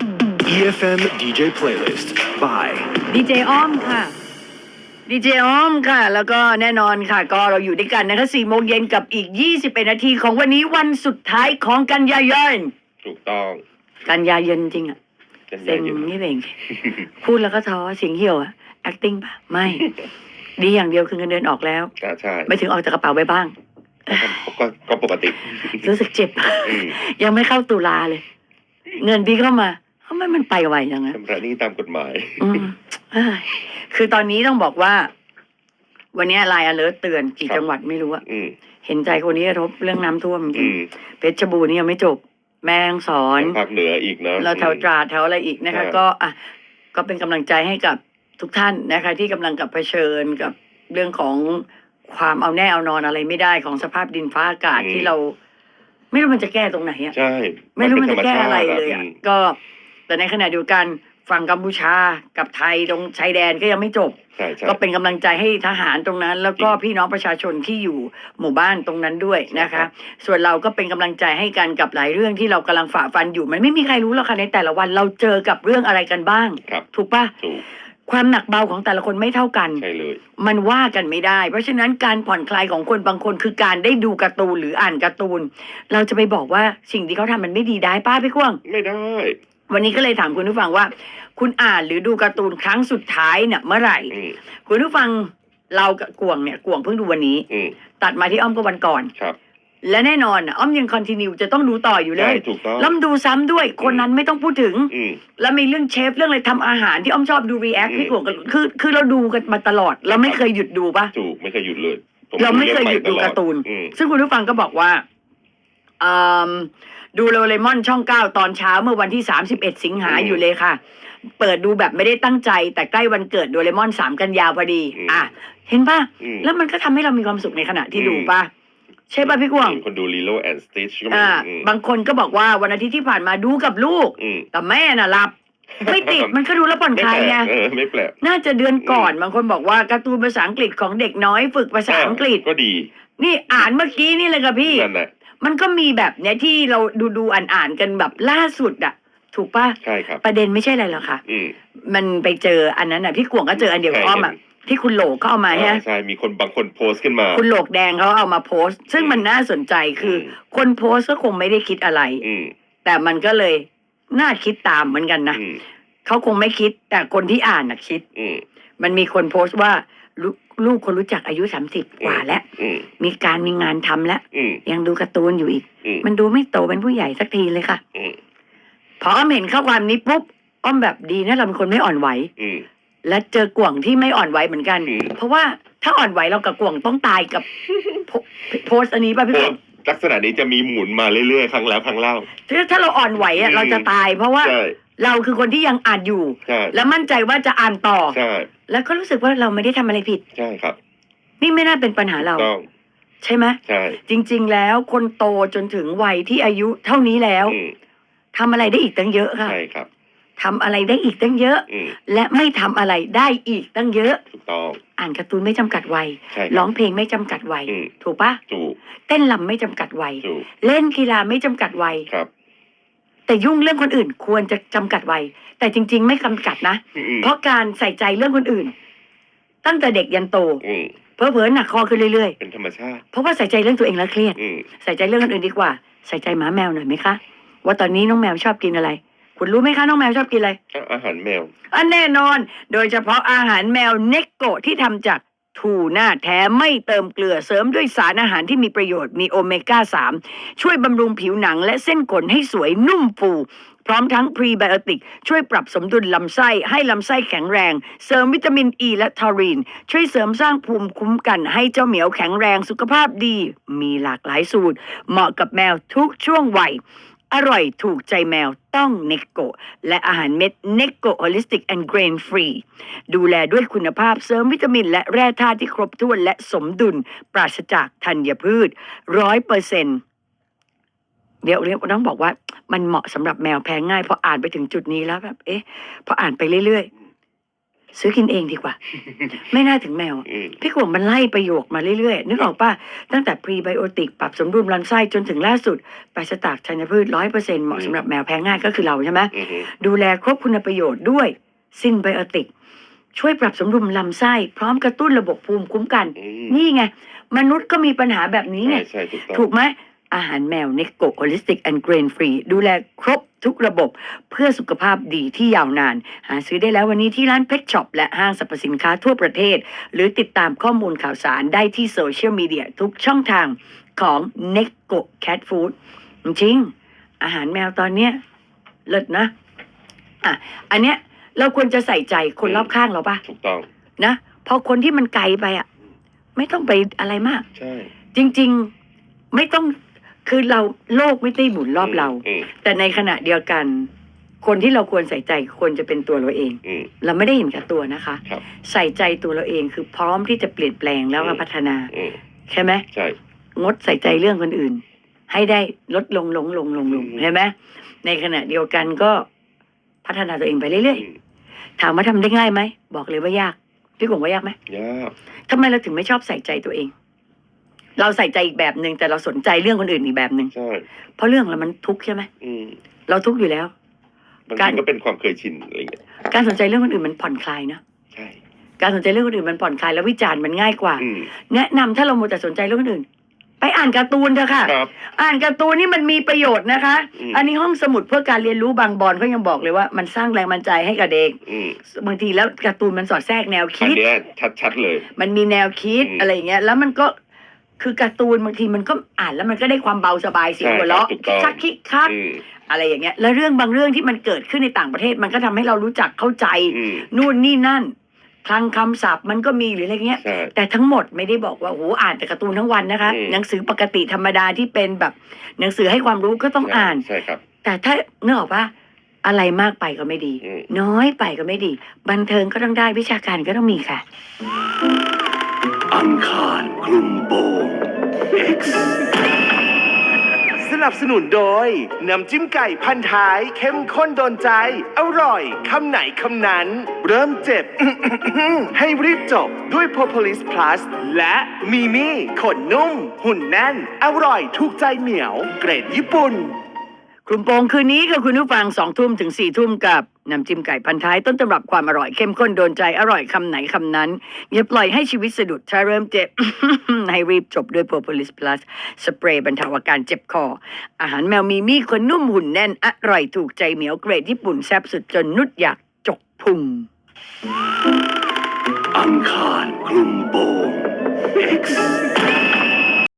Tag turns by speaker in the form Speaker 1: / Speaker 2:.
Speaker 1: EFM DJ Playlist by
Speaker 2: ดีเจอ้อมค่ะ ดีเจอ้อมค่ะ แล้วก็แน่นอนค่ะ ก็เราอยู่ด้วยกันนะคะสี่โมงเย็นกับอีก 21 นาทีของวันนี้วันสุดท้ายของกันยายน
Speaker 3: ถูกต้อง
Speaker 2: กันยายนจริงอะ
Speaker 3: กัน
Speaker 2: เซ็
Speaker 3: ยางยน
Speaker 2: นี่เอง พูดแล้วก็ท้อเสียงเหี่ยวอะ acting ปะไม่ ดีอย่างเดียวคือเงินเดือนออกแล้ว
Speaker 3: อ่าใช่
Speaker 2: ไม่ถึงออกจากกระเป๋าไปบ้าง
Speaker 3: ก็ก็ปกติ
Speaker 2: รู้สึกเจ็บ
Speaker 3: อืม
Speaker 2: ยังไม่เข้าตุลาเลย เงินพี่เข้ามา ทำไมมันไปไวจังอะ
Speaker 3: ชำระหนี้ตามกฎหมาย
Speaker 2: อืมเอ้ยคือตอนนี้ต้องบอกว่า วันนี้ลายอเลิร์เตือนกี่
Speaker 3: ครับ
Speaker 2: จังหวัดไม่รู้อะ
Speaker 3: อืม
Speaker 2: เห็นใจคนนี้กระทบเรื่องน้ำท่วมจ
Speaker 3: อื
Speaker 2: ริง
Speaker 3: ม
Speaker 2: เพชรบูรณ์นี่ยังไม่จบ แม่ฮ่องสอน
Speaker 3: ภาคเหนืออีกนะ
Speaker 2: แล้วแถวตราดแถวอะไรอีกนะคะ
Speaker 3: ใช่
Speaker 2: ก็อะก็เป็นกำลังใจให้กับทุกท่านนะคะ ที่กำลังกับเผชิญกับเรื่องของความเอาแน่เอานอนอะไรไม่ได้ของสภาพดินฟ้าอากาศที่เรา ไม่รู้มันจะแก้ตรงไหนอะ
Speaker 3: ใช่
Speaker 2: ไม่รู้มัน
Speaker 3: เป็
Speaker 2: จะแก้อะไรเลยอะ
Speaker 3: ธมชาติ
Speaker 2: ก็ แต่ในขณะเดียวกันฝั่งกัมพูชากับไทยตรงชายแดนก็ยังไม่จบ
Speaker 3: ใช่ใช่
Speaker 2: ก็เป็นกำลังใจให้ทหารตรงนั้น แล้วก็พี่น้องประชาชนที่อยู่หมู่บ้านตรงนั้นด้วยนะคะ ส่วนเราก็เป็นกำลังใจให้กันกับหลายเรื่องที่เรากำลังฝ่าฟันอยู่มันไม่มีใครรู้หรอกค่ะในแต่ละวันเราเจอกับเรื่องอะไรกันบ้าง
Speaker 3: ครับ
Speaker 2: ถูกปะ
Speaker 3: ถูก
Speaker 2: ความหนักเบาของแต่ละคนไม่เท่ากัน
Speaker 3: ใช่เลย
Speaker 2: มันว่ากันไม่ได้ เพราะฉะนั้นการผ่อนคลายของคนบางคนคือการได้ดูการ์ตูนหรืออ่านการ์ตูน เราจะไปบอกว่าสิ่งที่เขาทำมันไม่ดีได้ป้าพี่กวาง
Speaker 3: ไม่ได้
Speaker 2: วันนี้ก็เลยถามคุณผู้ฟังว่า คุณอ่านหรือดูการ์ตูนครั้งสุดท้ายเนี่ยเมื่อไหร่
Speaker 3: อืม
Speaker 2: คุณผู้ฟังเรากับกวางเนี่ยกวางเพิ่งดูวันนี้
Speaker 3: อืม
Speaker 2: ตัดมาที่อ้อมก็วันก่อน
Speaker 3: ครับ
Speaker 2: และแน่นอนน่ะอ้อมยังคอนติเนียจะต้องดูต่ออยู่เล
Speaker 3: ใช่
Speaker 2: ย
Speaker 3: ถูกต้อง
Speaker 2: แล้วดูซ้ำด้วยคนนั้นไม่ต้องพูดถึง
Speaker 3: อืม
Speaker 2: แล้วมีเรื่องเชฟเรื่องอะไรทำอาหารที่อ้อมชอบดูรีแอค
Speaker 3: อืม
Speaker 2: พี่กวางกันคือคือเราดูกันมาตลอด เราไม่เคยหยุดดูปะ
Speaker 3: ถูกไม่เคยหยุดเลยผ
Speaker 2: เราไม่เคยหยุดดูการ์ตูน
Speaker 3: อืม
Speaker 2: ซึ่งคุณผู้ฟังก็บอกว่าอืม ดูโรเลมอนช่องเก้าตอนเช้าเมื่อวันที่31สิงหาอยู่เลยค่ะ เปิดดูแบบไม่ได้ตั้งใจ แต่ใกล้วันเกิดโดเรมอนสามกันยาพอดี อะ เห็นป่ะ
Speaker 3: อืม
Speaker 2: แล้วมันก็ทำให้เรามีความสุขในขณะที่
Speaker 3: อืม
Speaker 2: ดูป่ะใช่ป่ะพี่กวาง
Speaker 3: มีคนดูลีโลแอนด์สติชก็มี
Speaker 2: อ่า
Speaker 3: อืม
Speaker 2: บางคนก็บอกว่าวันอาทิตย์ที่ผ่านมาดูกับลูก
Speaker 3: อืม
Speaker 2: แต่แม่น่ะหลับ ไม่ติดมันก็ดูแล้วผ่อน
Speaker 3: ไม่
Speaker 2: คลาย
Speaker 3: แปล
Speaker 2: ไง
Speaker 3: กเออไม่แปลก
Speaker 2: น่าจะเดือนก่อนบางคนบอกว่าการ์ตูนภาษาอังกฤษของเด็กน้อยฝึกภาษาอังกฤษ
Speaker 3: ก็ดี
Speaker 2: นี่อ่านเมื่อกี้นี่เลยค่ะพี่
Speaker 3: นั่นแหละ
Speaker 2: มันก็มีแบบเนี้ยที่เราดูดูอ่านอ่านๆกันแบบล่าสุดอะถูกปะ
Speaker 3: ใช่ครับ
Speaker 2: ประเด็นไม่ใช่อะไรหรอกค่ะ
Speaker 3: อืม
Speaker 2: มันไปเจออันนั้นอะพี่กวงก็เจออันเดียวกับ
Speaker 3: ใช่
Speaker 2: อ้อมอะที่คุณโหลกเขาเอามาฮะ
Speaker 3: อ่าใช่มีคนบางคนโพสต์ขึ้นมา
Speaker 2: คุณโหลกแดงเขาเอามาโพสต์ ซึ่งมันน่าสนใจคืออ
Speaker 3: ม
Speaker 2: คนโพสต์ก็คงไม่ได้คิดอะไร
Speaker 3: อืม
Speaker 2: แต่มันก็เลยน่าคิดตามเหมือนกันนะ
Speaker 3: อืม
Speaker 2: เขาคงไม่คิดแต่คนที่อ่านน่ะคิด
Speaker 3: อืม
Speaker 2: มันมีคนโพสต์ว่า ลูกลูกคนรู้จักอายุสามสิบกว่าแล้ว
Speaker 3: อืม
Speaker 2: มีการมีงานทำแล้ว
Speaker 3: อืม
Speaker 2: ยังดูการ์ตูนอยู่อีก
Speaker 3: อืม
Speaker 2: มันดูไม่โตเป็นผู้ใหญ่สักทีเลยค่ะ
Speaker 3: อืม
Speaker 2: พออ้อมเห็นข้อความนี้ปุ๊บอ้อมแบบดีนะเราเป็นคนไม่อ่อนไหว
Speaker 3: อืม
Speaker 2: และเจอกวางที่ไม่อ่อนไหวเหมือนกัน
Speaker 3: อืม
Speaker 2: เพราะว่าถ้าอ่อนไหวเรากับกวางต้องตายกับโพโพสต์อันนี้ป่ะพี่
Speaker 3: โพ
Speaker 2: ก
Speaker 3: ส
Speaker 2: วาง
Speaker 3: ต์ลักษณะนี้จะมีหมุนมาเรื่อยๆ ครั้งแล้วครั้งเล่า
Speaker 2: ถ้าถ้าเราอ่อนไหวอะ
Speaker 3: อืม
Speaker 2: เราจะตาย เพราะว่า
Speaker 3: ใช่
Speaker 2: เราคือคนที่ยังอ่านอยู่
Speaker 3: ใช่
Speaker 2: และมั่นใจว่าจะอ่านต่อ
Speaker 3: ใช่
Speaker 2: แล้วก็รู้สึกว่าเราไม่ได้ทำอะไรผิด
Speaker 3: ใช่ครับ
Speaker 2: นี่ไม่น่าเป็นปัญหาเรา
Speaker 3: ต้อง
Speaker 2: ใช่ไหม
Speaker 3: ใช่
Speaker 2: จริง ๆ แล้วคนโตจนถึงวัยที่อายุเท่านี้แล้ว
Speaker 3: อืม
Speaker 2: ทำอะไรได้อีกตั้งเยอะค่ะ
Speaker 3: ใช่ครับ
Speaker 2: ทำอะไรได้อีกตั้งเยอะ
Speaker 3: อืม
Speaker 2: และไม่ทำอะไรได้อีกตั้งเยอะ
Speaker 3: ถูกต้อง
Speaker 2: อ่านการ์ตูนไม่จำกัดวัย
Speaker 3: ใช่ค
Speaker 2: ร้
Speaker 3: รั
Speaker 2: อบงเพลงไม่จำกัดวัย
Speaker 3: อืม
Speaker 2: ถูกปะ
Speaker 3: ถูก
Speaker 2: เต้นลำไม่จำกัดวัย
Speaker 3: ถูก
Speaker 2: เล่นกีฬาไม่จำกัดวัย
Speaker 3: ครับ
Speaker 2: แต่ยุ่งเรื่องคนอื่นควรจะจำกัดวัยแต่จริง ๆ ไม่จำกัดนะ
Speaker 3: อืม
Speaker 2: เพราะการใส่ใจเรื่องคนอื่น ตั้งแต่เด็กยันโต
Speaker 3: อืม
Speaker 2: เพอเพอๆหนักคอขึ้นเรื่อย
Speaker 3: เป็นธรรมชาติ
Speaker 2: ๆ เพราะว่าใส่ใจเรื่องตัวเองแล้วเครียด
Speaker 3: อืม
Speaker 2: ใส่ใจเรื่องคนอื่นดีกว่า ใส่ใจหมาแมวหน่อยไหมคะ ว่าตอนนี้น้องแมวชอบกินอะไร คุณรู้ไหมคะน้องแมวชอบกินอะไร
Speaker 3: อาหารแมว
Speaker 2: อันแน่นอน โดยเฉพาะอาหารแมวเนกโกะที่ทำจาก ทูน่าแท้ไม่เติมเกลือเสริมด้วยสารอาหารที่มีประโยชน์มีโอเมก้า 3 ช่วยบำรุงผิวหนังและเส้นขนให้สวยนุ่มฟู พร้อมทั้งพรีไบโอติก ช่วยปรับสมดุลลำไส้ให้ลำไส้แข็งแรง เสริมวิตามินอ e ีและทอรีน ช่วยเสริมสร้างภูมิคุ้มกันให้เจ้าเหมียวแข็งแรงสุขภาพดี มีหลากหลายสูตร เหมาะกับแมวทุกช่วงวัย อร่อยถูกใจแมวต้องเนกโกและอาหารเม็ดเนกโกฮอลิสติกแอนด์เกรนฟรีดูแลด้วยคุณภาพเสริมวิตามิน และแร่ธาตุที่ครบถ้วนและสมดุล ปราศจากธัญพืชร้อยเปอร์เซ็นเดี๋ยวเรียกต้องบอกว่ามันเหมาะสำหรับแมวแพ้ง่ายพออ่านไปถึงจุดนี้แล้วแบบเอ๊ะพออ่านไปเรื่อย ซื้อกินเองดีกว่า ไม่น่าถึงแมวอะ
Speaker 3: อืม
Speaker 2: พี่กวงมันไล่ประโยคมาเรื่อยๆ นึกออกป่ะ ตั้งแต่พรีไบโอติกปรับสมดุลลำไส้จนถึงล่าสุดปราศจากชัญพืชร้อยเปอร์เซ็นต์เหมาะสำหรับแมวแพ้ง่ายก็คือเราใช่ไหม
Speaker 3: อืม
Speaker 2: ดูแลครบคุณประโยชน์ด้วยซินไบโอติก ช่วยปรับสมดุลลำไส้ พร้อมกระตุ้นระบบภูมิคุ้มกัน
Speaker 3: อืม
Speaker 2: นี่ไง มนุษย์ก็มีปัญหาแบบนี้ไง
Speaker 3: ใช่ใช่ถูกต้อง
Speaker 2: ถูกไหมอาหารแมวเนกโกโฮลิสติกแอนด์เกรนฟรีดูแลครบ ทุกระบบเพื่อสุขภาพดีที่ยาวนาน หาซื้อได้แล้ววันนี้ที่ร้านเพ t ช็อปและห้างสรรพสินค้าทั่วประเทศ หรือติดตามข้อมูลข่าวสารได้ที่โซเชียลมีเดียทุกช่องทางของ n e c o Cat Food จริงๆอาหารแมวตอนเนี้ยเลิศนะ อะ อันเนี้ยเราควรจะใส่ใจคนรอบข้างเราปะ
Speaker 3: ถูกต้อง
Speaker 2: นะพอคนที่มันไกลไปอะ ไม่ต้องไปอะไรมาก
Speaker 3: ใช่
Speaker 2: จริง ๆ ไม่ต้อง คือเราโลกไม่ได้หมุนรอบเรา
Speaker 3: อืม
Speaker 2: แต่ในขณะเดียวกัน คนที่เราควรใส่ใจควรจะเป็นตัวเราเอง
Speaker 3: อืม
Speaker 2: เราไม่ได้เห็นแก่ตัวนะคะ
Speaker 3: ครับ
Speaker 2: ใส่ใจตัวเราเองคือพร้อมที่จะเปลี่ยนแปลงแล้วก็
Speaker 3: อืม
Speaker 2: พัฒนา
Speaker 3: อืม
Speaker 2: ใช่ไหม
Speaker 3: ใช่
Speaker 2: งดใส่ใจเรื่องคนอื่น ให้ได้ลดลงลงลงลงลง
Speaker 3: อืม
Speaker 2: ใช่ไหมในขณะเดียวกันก็พัฒนาตัวเองไปเรื่อย
Speaker 3: อืม
Speaker 2: ๆถามว่าทำได้ง่ายไหมบอกเลยว่ายากพี่กงว่ายากไหม
Speaker 3: ยาก
Speaker 2: ทำไมเราถึงไม่ชอบใส่ใจตัวเอง เราใส่ใจอีกแบบหนึ่งแต่เราสนใจเรื่องคนอื่นอีกแบบหนึ่ง
Speaker 3: ใช่
Speaker 2: เพราะเรื่องเรามันทุกข์ใช่ไหม
Speaker 3: อืม
Speaker 2: เราทุกข์อยู่แล้ว
Speaker 3: บาง
Speaker 2: การ
Speaker 3: ทีก็เป็นความเคยชินอะไรอย่างเงี้ย
Speaker 2: การสนใจเรื่องคนอื่นมันผ่อนคลายนะ
Speaker 3: ใช่
Speaker 2: การสนใจเรื่องคนอื่นมันผ่อนคลายแล้ววิจารณ์มันง่ายกว่า
Speaker 3: อืม
Speaker 2: แนะนำถ้าเราโมวแต่สนใจเรื่องคนอื่น ไปอ่านการ์ตูนเถอะค่ะ
Speaker 3: ครับ
Speaker 2: อ่านการ์ตูนนี่มันมีประโยชน์นะคะ
Speaker 3: อืม
Speaker 2: อันนี้ห้องสมุดเพื่อการเรียนรู้บางบอนเขายังบอกเลยว่ามันสร้างแรงบันดาลใจให้กับเด็ก
Speaker 3: อืม
Speaker 2: บางทีแล้วการ์ตูนมันสอดแทรกแนว
Speaker 3: อัน
Speaker 2: คิด
Speaker 3: เนี้ยชัดๆเลย
Speaker 2: มันมีแนวคิด
Speaker 3: อืม
Speaker 2: อะไรอย่างเงี้ยแล้วมันก็ คือการ์ตูนบางทีมันก็อ่านแล้วมันก็ได้ความเบาสบายเสียง
Speaker 3: ใช่
Speaker 2: หัวเราะ
Speaker 3: ครับถูกต้อง
Speaker 2: คักคิกคัก
Speaker 3: อืม
Speaker 2: อะไรอย่างเงี้ย แล้วเรื่องบางเรื่องที่มันเกิดขึ้นในต่างประเทศมันก็ทำให้เรารู้จักเข้าใจ
Speaker 3: อืม
Speaker 2: นู่นนี่นั่นคลังคำศัพท์มันก็มีหรืออะไรเงี้ย
Speaker 3: ใช่
Speaker 2: แต่ทั้งหมดไม่ได้บอกว่าโอ้โหอ่านแต่การ์ตูนทั้งวันนะคะ
Speaker 3: อืม
Speaker 2: หนังสือปกติธรรมดาที่เป็นแบบ หนังสือให้ความรู้ก็ต้องอ่าน
Speaker 3: ใช่ครับ
Speaker 2: แต่ถ้าเนื้อออกว่าอะไรมากไปก็ไม่ดี
Speaker 3: อืม
Speaker 2: น้อยไปก็ไม่ดี บันเทิงก็ต้องได้วิชาการก็ต้องมีค่ะ
Speaker 1: อังคารคลุมโปง X
Speaker 4: สนับสนุนโดย น้ำจิ้มไก่พันท้าย เข้มข้นโดนใจ อร่อย คำไหนคำนั้น เริ่มเจ็บ ให้รีบจบด้วย Propolis Plus และมีมี่ขนนุ่ม หุ่นแน่น อร่อยถูกใจเหมียว เกรดญี่ปุ่น
Speaker 2: คลุมโปงคืนนี้ค่ะคุณผู้ฟังสองทุ่มถึงสี่ทุ่มกับ น้ำจิ้มไก่พันท้ายต้นตำรับความอร่อยเข้มข้นโดนใจอร่อยคำไหนคำนั้นอย่าปล่อยให้ชีวิตสะดุดถ้าเริ่มเจ็บ ให้รีบจบด้วย Propolis Plus สเปรย์บรรเทาอาการเจ็บคอ อาหารแมวมีมี่คนนุ่มหุ่นแน่น อร่อยถูกใจเหมียวเกรดญี่ปุ่นแซ่บสุดจนนุดอยากจกพุง
Speaker 1: อังคารคลุมโปง X